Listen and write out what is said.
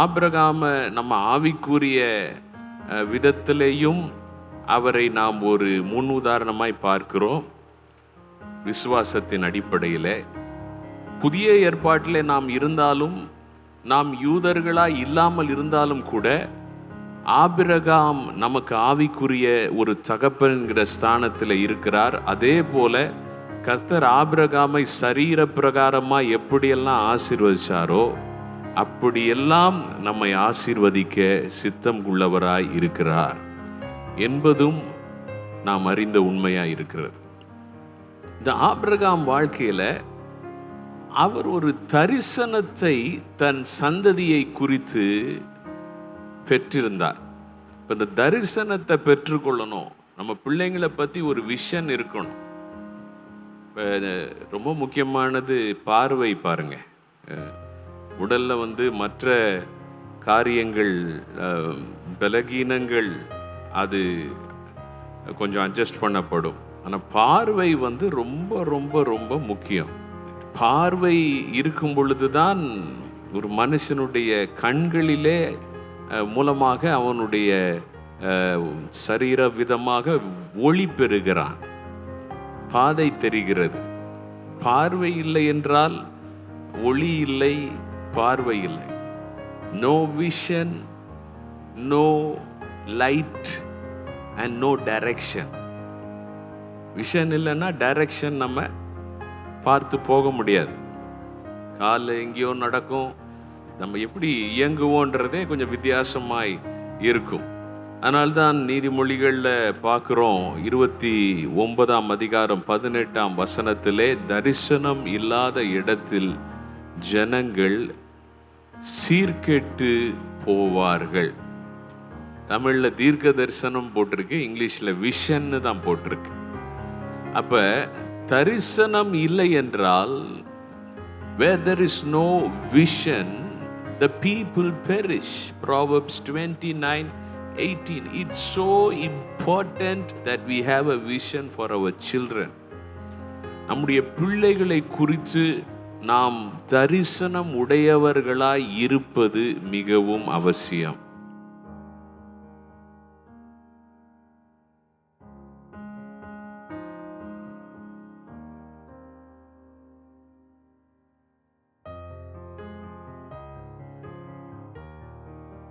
ஆபிரகாம நம்ம ஆவிக்குரிய விதத்திலேயும் அவரை நாம் ஒரு முன் உதாரணமாய் பார்க்கிறோம். விசுவாசத்தின் அடிப்படையில். புதிய ஏற்பாட்டில் நாம் இருந்தாலும் நாம் யூதர்களாய் இல்லாமல் இருந்தாலும் கூட ஆபிரகாம் நமக்கு ஆவிக்குரிய ஒரு தகப்பன்கிற ஸ்தானத்தில் இருக்கிறார். அதே போல கர்த்தர் ஆபிரகாமை சரீர பிரகாரமாக எப்படியெல்லாம் ஆசீர்வதிச்சாரோ அப்படியெல்லாம் நம்மை ஆசீர்வதிக்க சித்தம் உள்ளவராய் இருக்கிறார் என்பதும் நாம் அறிந்த உண்மையாக இருக்கிறது. இந்த ஆப்ரகாம் வாழ்க்கையில் அவர் ஒரு தரிசனத்தை தன் சந்ததியை குறித்து பெற்றிருந்தார். இப்போ இந்த தரிசனத்தை பெற்றுக்கொள்ளணும். நம்ம பிள்ளைங்களை பற்றி ஒரு விஷன் இருக்கணும். இப்போ ரொம்ப முக்கியமானது பார்வை பாருங்க. உடலில் வந்து மற்ற காரியங்கள் பலகீனங்கள் அது கொஞ்சம் அட்ஜஸ்ட் பண்ணப்படும். ஆனால் பார்வை வந்து ரொம்ப ரொம்ப ரொம்ப முக்கியம். பார்வை இருக்கும் பொழுதுதான் ஒரு மனுஷனுடைய கண்களிலே மூலமாக அவனுடைய சரீர விதமாக ஒளி பெறுகிறான். பாதை தெரிகிறது. பார்வை இல்லை என்றால் ஒளி இல்லை பார்வை இல்லை no vision no light and no direction vision இல்லைன்னா டைரக்ஷன் நம்ம பார்த்து போக முடியாது. காலில் எங்கேயோ நடக்கும். நம்ம எப்படி இயங்குவோன்றதே கொஞ்சம் வித்தியாசமாய் இருக்கும். அதனால்தான் நீதிமொழிகளில் பார்க்குறோம். இருபத்தி ஒன்பதாம் அதிகாரம் பதினெட்டாம் வசனத்திலே தரிசனம் இல்லாத இடத்தில் ஜனங்கள் சீர்கெட்டு போவார்கள் தமிழில் தீர்க்க தரிசனம் போட்டிருக்கு இங்கிலீஷில் விஷன்னு தான் போட்டிருக்கு அப்போ தரிசனம் இல்லை என்றால் where there is no vision the people perish proverbs twenty nine eighteen it's so important that we have a vision for our children நம்முடைய பிள்ளைகளை குறித்து நாம் தரிசனம் உடையவர்களாய் இருப்பது மிகவும் அவசியம்.